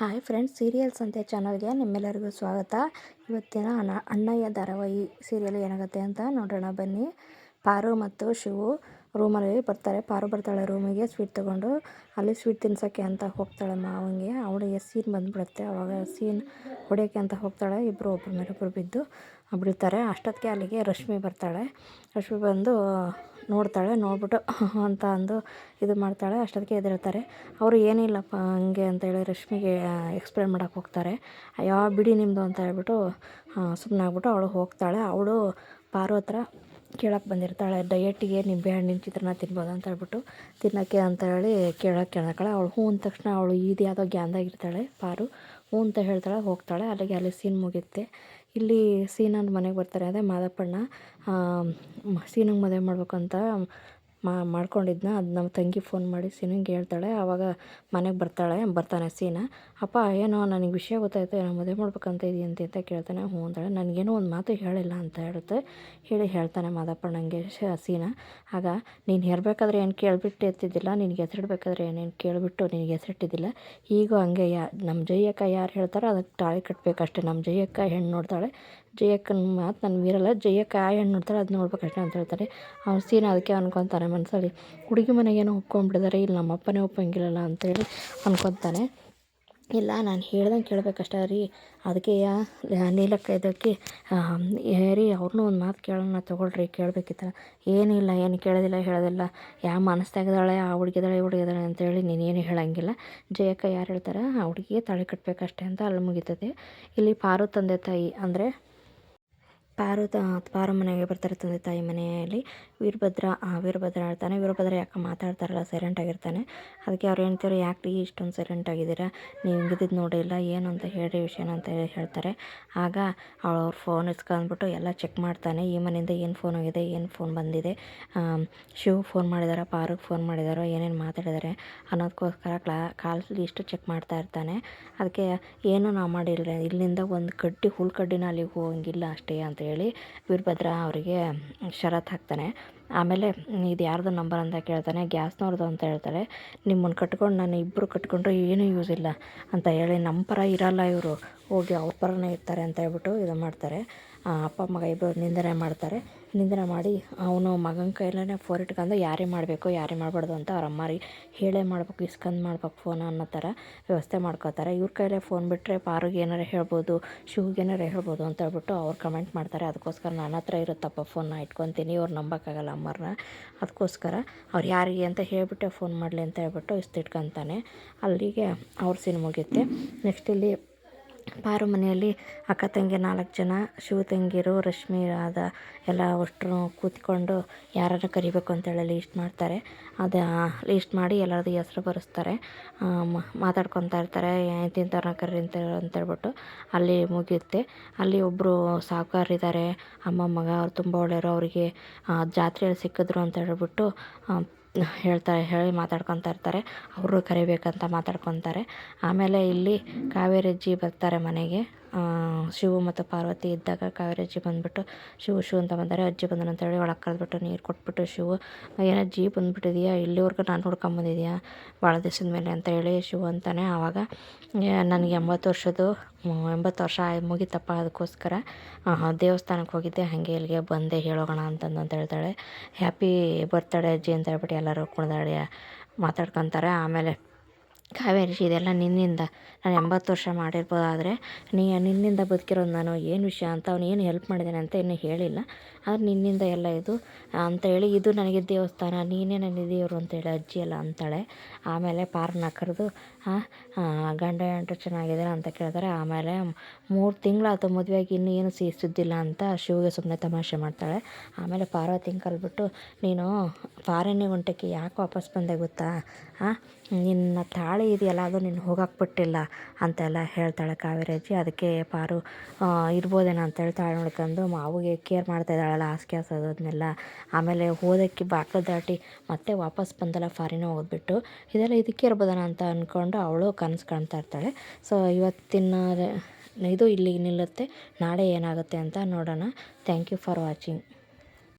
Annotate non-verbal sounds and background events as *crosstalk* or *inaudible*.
Hi friends serials ಅಂತೆ ಚಾನಲ್ಗೆ ನಿಮ್ಮೆಲ್ಲರಿಗೂ ಸ್ವಾಗತ. ಇವತ್ತಿನ ಅಣ್ಣ ಅಣ್ಣಯ್ಯ ಧಾರಾವಾಹಿ ಸೀರಿಯಲ್ ಏನಾಗುತ್ತೆ ಅಂತ ನೋಡೋಣ ಬನ್ನಿ. ಪಾರು ಮತ್ತು ಶಿವು. ರೂಮಲ್ಲಿ ಬರ್ತಾರೆ. ಪಾರು ಬರ್ತಾಳೆ ರೂಮಿಗೆ, ಸ್ವೀಟ್ ತೊಗೊಂಡು. ಅಲ್ಲಿ ಸ್ವೀಟ್ ತಿನ್ಸೋಕ್ಕೆ ಅಂತ ಹೋಗ್ತಾಳೆ ಮಾವನಿಗೆ ಅವಳಿಗೆ ಸೀನ್ ಬಂದುಬಿಡುತ್ತೆ. ಅವಾಗ ಸೀನ್ ಹೊಡೆಯೋಕ್ಕೆ ಅಂತ ಹೋಗ್ತಾಳೆ. ಇಬ್ಬರು ಒಬ್ಬರ ಮೇಲೆ ಒಬ್ಬರು ಬಿದ್ದು ಬಿಡ್ತಾರೆ. ಅಷ್ಟೊತ್ತಿಗೆ ಅಲ್ಲಿಗೆ ರಶ್ಮಿ ಬರ್ತಾಳೆ. ರಶ್ಮಿ ಬಂದು ನೋಡ್ತಾಳೆ. ನೋಡ್ಬಿಟ್ಟು *laughs* ಅಂತ ಅಂದು ಇದು ಮಾಡ್ತಾಳೆ. ಅಷ್ಟೊತ್ತಿಗೆ ಎದ್ದೇಳ್ತಾರೆ ಅವರು ಏನಿಲ್ಲಪ್ಪ ಹಂಗೆ ಅಂತೇಳಿ ರಶ್ಮಿಗೆ ಎಕ್ಸ್ಪ್ಲೇನ್ ಮಾಡೋಕೆ ಹೋಗ್ತಾರೆ. ಅಯ್ಯೋ, ಬಿಡಿ ನಿಮ್ಮದು ಅಂತ ಹೇಳ್ಬಿಟ್ಟು ಸುಮ್ಮನೆ ಆಗ್ಬಿಟ್ಟು ಅವಳು ಹೋಗ್ತಾಳೆ. ಅವಳು ಪಾರು ಹತ್ರ ಕೇಳಕ್ಕೆ ಬಂದಿರ್ತಾಳೆ, ಡಯಟಿಗೆ ನಿಂಬೆ ಹಣ್ಣಿನ ಚಿತ್ರಾನ್ನ ತಿನ್ಬೋದು? ಅಂತ ಹೇಳ್ಬಿಟ್ಟು ತಿನ್ನೋಕ್ಕೆ ಅಂತ ಹೇಳಿ ಕೇಳಕ್ಕೆ ಕೇಳ್ತಾಳೆ. ಅವಳು ಹ್ಞೂ ಅಂದ ತಕ್ಷಣ ಅವಳು ಇದು ಯಾವುದೋ ಗ್ಯಾಂದಾಗಿರ್ತಾಳೆ, ಪಾರು. ಹ್ಞೂ ಅಂತ ಹೇಳ್ತಾಳೆ, ಹೋಗ್ತಾಳೆ. ಅಲ್ಲಿಗೆ ಅಲ್ಲಿ ಸೀನ್ ಮುಗಿಯುತ್ತೆ. ಇಲ್ಲಿ ಸೀನಂದು ಮನೆಗೆ ಬರ್ತಾರೆ ಅದೇ ಮಾದಪ್ಪಣ್ಣ. ಸೀನಂಗೆ ಮದುವೆ ಮಾಡ್ಬೇಕು ಅಂತ ಮಾಡ್ಕೊಂಡಿದ್ನ. ಅದು ನಮ್ಮ ತಂಗಿ ಫೋನ್ ಮಾಡಿ ಸೀನಂಗೆ ಹೇಳ್ತಾಳೆ. ಆವಾಗ ಮನೆಗೆ ಬರ್ತಾಳೆ. ಬರ್ತಾನೆ ಸೀನ. ಅಪ್ಪ, ಏನೋ ನನಗೆ ವಿಷಯ ಗೊತ್ತಾಯಿತು. ಏನೋ ಮದುವೆ ಮಾಡ್ಬೇಕಂತ ಇದೆಯಂತೆ ಅಂತ ಕೇಳ್ತಾನೆ. ಹ್ಞೂ ಅಂತಾಳೆ. ನನಗೇನೋ ಒಂದು ಮಾತು ಹೇಳಿಲ್ಲ ಅಂತ ಹೇಳುತ್ತೆ ಹೇಳಿ ಹೇಳ್ತಾನೆ ಮಾದಪ್ಪ ನನಗೆ ಸೀನ. ಆಗ, ನೀನು ಹೇರಬೇಕಾದ್ರೆ ಏನು ಕೇಳಿಬಿಟ್ಟು ಎತ್ತಿದ್ದಿಲ್ಲ ನಿನಗೆ ಹೆಸರಿಡ್ಬೇಕಾದ್ರೆ ಏನೇನು ಕೇಳಿಬಿಟ್ಟು ನಿನಗೆ ಹೆಸರಿಟ್ಟಿದ್ದಿಲ್ಲ. ಈಗ ಹಂಗೆ ಯಾ ನಮ್ಮ ಜೈಯಕ್ಕ ಯಾರು ಹೇಳ್ತಾರೋ ಅದಕ್ಕೆ ತಾಳಿ ಕಟ್ಟಬೇಕಷ್ಟೆ ನಮ್ಮ ಜೈಯಕ್ಕ ಹೆಣ್ಣು ನೋಡ್ತಾಳೆ. ಜಯಕ್ಕನ ಮಾತು ನಾನು ಮೀರಲ್ಲ. ಜಯಕ್ಕ ಆ ಹೆಣ್ಣು ನೋಡ್ತಾಳೆ ಅದು ನೋಡ್ಬೇಕಷ್ಟೇ ಅಂತ ಹೇಳ್ತಾರೆ. ಅವ್ನು ಸೀನ ಅದಕ್ಕೆ ಅನ್ಕೊತಾನೆ ಮನಸ್ಸಲ್ಲಿ ಹುಡುಗಿ ಮನೆಗೇನೋ ಒಪ್ಕೊಂಡ್ಬಿಟ್ಟಿದ್ದಾರೆ ಇಲ್ಲಿ ನಮ್ಮ ಅಪ್ಪನೇ ಒಪ್ಪಂಗಿಲ್ಲಲ್ಲ ಅಂತೇಳಿ ಅನ್ಕೊತಾನೆ. ಇಲ್ಲ, ನಾನು ಹೇಳ್ದಂಗೆ ಕೇಳಬೇಕಷ್ಟೇ ರೀ. ಅದಕ್ಕೆ ನೀಲಕ್ಕ ಇದಕ್ಕೆ ಏರಿ ಅವ್ರನ್ನೂ ಒಂದು ಮಾತು ಕೇಳೋಣ ತೊಗೊಳ್ರಿ, ಕೇಳಬೇಕಿತ್ತಲ್ಲ. ಏನಿಲ್ಲ ಏನು ಕೇಳೋದಿಲ್ಲ, ಹೇಳೋದಿಲ್ಲ. ಯಾವ ಮನಸ್ಸಾಗಿದ್ದಾಳೆ ಆ ಹುಡುಗಿದಾಳೆ ಹುಡುಗಿದಾಳೆ ಅಂತೇಳಿ ನೀನೇನು ಹೇಳೋಂಗಿಲ್ಲ. ಜಯಕ್ಕ ಯಾರು ಹೇಳ್ತಾರೆ, ಆ ಹುಡುಗಿಗೆ ತಾಳಿ ಕಟ್ಟಬೇಕಷ್ಟೇ ಅಂತ ಅಲ್ಲಿ ಮುಗಿತದೆ. ಇಲ್ಲಿ ಪಾರು ತಂದೆ ತಾಯಿ ಅಂದರೆ ಪಾರು ತ ಪಾರು ಮನೆಗೆ ಬರ್ತಾರೆ ತಂದೆ ತಾಯಿ ಮನೆಯಲ್ಲಿ. ವೀರಭದ್ರ ವೀರಭದ್ರ ಹೇಳ್ತಾನೆ. ವೀರಭದ್ರ ಯಾಕೆ ಮಾತಾಡ್ತಾರಲ್ಲ ಸೈಲೆಂಟ್ ಆಗಿರ್ತಾನೆ. ಅದಕ್ಕೆ ಅವ್ರು ಹೇಳ್ತಾರೆ ಯಾಕೆ ಇಷ್ಟೊಂದು ಸೈಲೆಂಟ್ ಆಗಿದ್ದೀರಾ? ನೀವು ಹಿಂಗಿದ್ದು ನೋಡಿಲ್ಲ ಏನು ಅಂತ ಹೇಳಿ ವಿಷಯನ ಅಂತ ಹೇಳಿ ಹೇಳ್ತಾರೆ. ಆಗ ಅವ್ರ ಫೋನ್ ಇಸ್ಕೊಂಡ್ಬಿಟ್ಟು ಎಲ್ಲ ಚೆಕ್ ಮಾಡ್ತಾನೆ. ಈ ಮನೆಯಿಂದ ಏನು ಫೋನ್ ಹೋಗಿದೆ, ಏನು ಫೋನ್ ಬಂದಿದೆ? ಶಿವ್ ಫೋನ್ ಮಾಡಿದಾರ ಪಾರುಗೆ ಫೋನ್ ಮಾಡಿದಾರೋ, ಏನೇನು ಮಾತಾಡಿದ್ದಾರೆ ಅನ್ನೋದಕ್ಕೋಸ್ಕರ ಕ್ಲಾ, ಕಾಲ್ ಇಷ್ಟು ಚೆಕ್ ಮಾಡ್ತಾ ಇರ್ತಾನೆ. ಅದಕ್ಕೆ, ಏನು ನಾವು ಮಾಡಿಲ್ಲ ಇಲ್ಲಿಂದ ಒಂದು ಕಡ್ಡಿ ಹುಲ್ಕಡ್ಡಿನ ಅಲ್ಲಿಗೆ ಹೋಗಂಗಿಲ್ಲ ಅಷ್ಟೇ ಅಂತ ಹೇಳಿ ವೀರಭದ್ರ ಅವರಿಗೆ ಷರತ್ತು ಹಾಕ್ತಾನೆ. ಆಮೇಲೆ ಇದು ಯಾರ್ದು ನಂಬರ್ ಅಂತ ಕೇಳ್ತಾನೆ ಗ್ಯಾಸ್ನವ್ರದ್ದು ಅಂತ ಹೇಳ್ತಾರೆ ನಿಮ್ಮನ್ನು ಕಟ್ಕೊಂಡು ನಾನು ಇಬ್ಬರು ಕಟ್ಕೊಂಡ್ರೆ ಏನೂ ಯೂಸ್ ಇಲ್ಲ ಅಂತ ಹೇಳಿ ನಮ್ಮ ಪರ ಇರಲ್ಲ ಇವರು. ಹೋಗಿ ಅವ್ರ ಪರನೇ ಇರ್ತಾರೆ ಅಂತ ಹೇಳ್ಬಿಟ್ಟು ಇದು ಮಾಡ್ತಾರೆ. ಅಪ್ಪ ಮಗ ಇಬ್ಬರು ನಿಂದನೆ ಮಾಡ್ತಾರೆ. ನಿಂದನೆ ಮಾಡಿ ಅವನು ಮಗನ ಕೈಲೇ ಫೋರ್ ಇಟ್ಕೊಂಡು ಯಾರೇ ಮಾಡಬೇಕು, ಯಾರೇ ಮಾಡಬಾರ್ದು ಅಂತ ಅವ್ರ ಅಮ್ಮ ಹೇಳೇ ಮಾಡ್ಬೇಕು, ಇಸ್ಕಂದು ಮಾಡ್ಬೇಕು ಫೋನ್ ಅನ್ನೋ ಥರ ವ್ಯವಸ್ಥೆ ಮಾಡ್ಕೋತಾರೆ ಇವ್ರ ಕೈಲೇ ಫೋನ್ ಬಿಟ್ಟರೆ ಪಾರುಗೆ ಏನಾರು ಹೇಳ್ಬೋದು ಶೂಗೆ ಏನಾರು ಹೇಳ್ಬೋದು ಅಂತ ಹೇಳ್ಬಿಟ್ಟು ಅವ್ರು ಕಮೆಂಟ್ ಮಾಡ್ತಾರೆ. ಅದಕ್ಕೋಸ್ಕರ ನನ್ನ ಹತ್ರ ಇರುತ್ತಪ್ಪ ಫೋನ್ನ ಇಟ್ಕೊತೀನಿ, ಇವ್ರು ನಂಬೋಕ್ಕಾಗಲ್ಲ ಅಮ್ಮರನ್ನ ಅದಕ್ಕೋಸ್ಕರ ಅವ್ರು ಯಾರಿಗೆ ಅಂತ ಹೇಳಿಬಿಟ್ಟೆ ಫೋನ್ ಮಾಡಲಿ ಅಂತ ಹೇಳ್ಬಿಟ್ಟು ಇಸ್ತಿಟ್ಕೊತಾನೆ ಅಲ್ಲಿಗೆ ಅವ್ರ ಸೀನ್ ಮುಗಿಯುತ್ತೆ. ನೆಕ್ಸ್ಟ್ ಇಲ್ಲಿ ಪಾರು ಮನೆಯಲ್ಲಿ ಅಕ್ಕ ತಂಗಿ ನಾಲ್ಕು ಜನ, ಶಿವ ತಂಗಿರು, ರಶ್ಮಿ ರಾಧ ಎಲ್ಲ ಅಷ್ಟು ಕೂತ್ಕೊಂಡು ಯಾರನ್ನ ಕರಿಬೇಕು ಅಂತೇಳಿ ಲೀಸ್ಟ್ ಮಾಡ್ತಾರೆ. ಅದು ಲೀಸ್ಟ್ ಮಾಡಿ ಎಲ್ಲರದ್ದು ಹೆಸ್ರು ಬರೆಸ್ತಾರೆ. ಮಾತಾಡ್ಕೊತಾ ಇರ್ತಾರೆ. ಇಂತಿಂಥವ್ರನ್ನ ಕರ್ರಿ ಅಂತ ಅಂತೇಳ್ಬಿಟ್ಟು ಅಲ್ಲಿ ಮುಗಿಯುತ್ತೆ. ಅಲ್ಲಿ ಒಬ್ಬರು ಸಾಹುಕಾರಿದ್ದಾರೆ. ಅಮ್ಮ, ಮಗ, ಅವ್ರು ತುಂಬ ಒಳ್ಳೆಯವರು. ಅವರಿಗೆ ಜಾತ್ರೆಯಲ್ಲಿ ಸಿಕ್ಕಿದ್ರು ಅಂತ ಹೇಳ್ಬಿಟ್ಟು ಹೇಳ್ತಾರೆ ಹೇಳಿ ಮಾತಾಡ್ಕೊತಾ ಇರ್ತಾರೆ. ಅವರು ಕರಿಬೇಕಂತ ಮಾತಾಡ್ಕೊತಾರೆ. ಆಮೇಲೆ ಇಲ್ಲಿ ಕಾವೇರಿ ಅಜ್ಜಿ ಬರ್ತಾರೆ ಮನೆಗೆ. ಶಿವು ಮತ್ತು ಪಾರ್ವತಿ ಇದ್ದಾಗ ಕಾವೇರಿ ಅಜ್ಜಿ ಬಂದುಬಿಟ್ಟು, ಶಿವು ಶಿವು ಅಂತ ಬಂದರೆ. ಅಜ್ಜಿ ಬಂದನು ಅಂತೇಳಿ ಒಳಗೆ ಕರೆದ್ಬಿಟ್ಟು ನೀರು ಕೊಟ್ಬಿಟ್ಟು ಶಿವು ಏನು ಅಜ್ಜಿ ಬಂದುಬಿಟ್ಟಿದೆಯಾ? ಇಲ್ಲಿವರೆಗೂ ನಾನು ಹುಡ್ಕೊಂಬಂದಿದ್ಯಾ ಭಾಳ ದಿವ್ಸದ ಮೇಲೆ ಅಂತ ಹೇಳಿ ಶಿವು ಅಂತಾನೆ. ಆವಾಗ ನನಗೆ ಎಂಬತ್ತು ವರ್ಷದ್ದು ಎಂಬತ್ತು ವರ್ಷ ಮುಗಿತಪ್ಪ ಅದಕ್ಕೋಸ್ಕರ ದೇವಸ್ಥಾನಕ್ಕೆ ಹೋಗಿದ್ದೆ, ಹಾಗೆ ಇಲ್ಲಿಗೆ ಬಂದೆ, ಹೇಳೋಗೋಣ ಅಂತಂದು ಅಂತ ಹೇಳ್ತಾಳೆ. ಹ್ಯಾಪಿ ಬರ್ತಡೇ ಅಜ್ಜಿ ಅಂತ ಹೇಳ್ಬಿಟ್ಟು ಎಲ್ಲರೂ ಕುಣಿದಾಡಿ ಮಾತಾಡ್ಕೊತಾರೆ. ಆಮೇಲೆ ಕಾವೇರಿ ಇದೆಲ್ಲ ನಿನ್ನಿಂದ. ನಾನು ಎಂಬತ್ತು ವರ್ಷ ಮಾಡಿರ್ಬೋದಾದರೆ, ನೀ ನಿನ್ನಿಂದ ಬದುಕಿರೋದು ನಾನು ಏನು ವಿಷಯ ಅಂತ ಅವ್ನು ಏನು ಹೆಲ್ಪ್ ಮಾಡಿದ್ದಾನೆ ಅಂತ ಇನ್ನೂ ಹೇಳಿಲ್ಲ. ಆದ್ರೆ ನಿನ್ನಿಂದ ಎಲ್ಲ ಇದು, ಅಂತ ಹೇಳಿ ಇದು ನನಗೆ ದೇವಸ್ಥಾನ, ನೀನೇ ನನಗೆ ದೇವರು ಅಂತೇಳಿ ಅಜ್ಜಿ ಎಲ್ಲ ಅಂತಾಳೆ. ಆಮೇಲೆ ಪಾರ್ನ ಕರೆದು ಗಂಡ ಹೆಂಡ್ರು ಚೆನ್ನಾಗಿದ್ದಾರೆ ಅಂತ ಕೇಳ್ತಾರೆ. ಆಮೇಲೆ ಮೂರು ತಿಂಗಳಾಯ್ತು ಮದುವೆಯಾಗಿ ಇನ್ನೂ ಏನು ಸಿಹಿ ಸುದ್ದಿಲ್ಲ ಅಂತ ಶಿವಗೆ ಸುಮ್ಮನೆ ತಮಾಷೆ ಮಾಡ್ತಾಳೆ. ಆಮೇಲೆ ಪಾರ್ವತಿನ ಕಲ್ಬಿಟ್ಟು ನೀನು ಫಾರಿನ್ನಿಗೆ ಹೊಂಟಕ್ಕೆ ಯಾಕೆ ವಾಪಸ್ ಬಂದೆ ಗೊತ್ತಾ? ನಿನ್ನ ತಾಳಿ ಇದೆಯಲ್ಲ, ಅದು ನೀನು ಹೋಗಕ್ಕೆ ಬಿಟ್ಟಿಲ್ಲ ಅಂತೆಲ್ಲ ಹೇಳ್ತಾಳೆ ಕಾವೇರಿ ಅಜ್ಜಿ ಅದಕ್ಕೆ ಪಾರು ಇರ್ಬೋದೇನೋ ಅಂತೇಳಿ ತಾಳು ನೋಡ್ಕೊಂಡು ಮಾವಿಗೆ ಕೇರ್ ಮಾಡ್ತಾ ಇದ್ದಾಳಲ್ಲ, ಹಾಸಿಗೆ ಹಾಸೋದು ಅದನ್ನೆಲ್ಲ ಆಮೇಲೆ ಹೋದಕ್ಕೆ ಬಾಕ ದಾಟಿ ಮತ್ತೆ ವಾಪಸ್ ಬಂದಲ್ಲ ಫಾರಿನ ಹೋಗ್ಬಿಟ್ಟು, ಇದೆಲ್ಲ ಇದಕ್ಕೆ ಇರ್ಬೋದನ ಅಂತ ಅಂದ್ಕೊಂಡು ಅವಳು ಕನಸು ಕಾಣ್ತಾ ಇರ್ತಾಳೆ. ಸೊ ಇವತ್ತಿನ ಇದು ಇಲ್ಲಿಗೆ ನಿಲ್ಲುತ್ತೆ. ನಾಳೆ ಏನಾಗುತ್ತೆ ಅಂತ ನೋಡೋಣ. Thank you for watching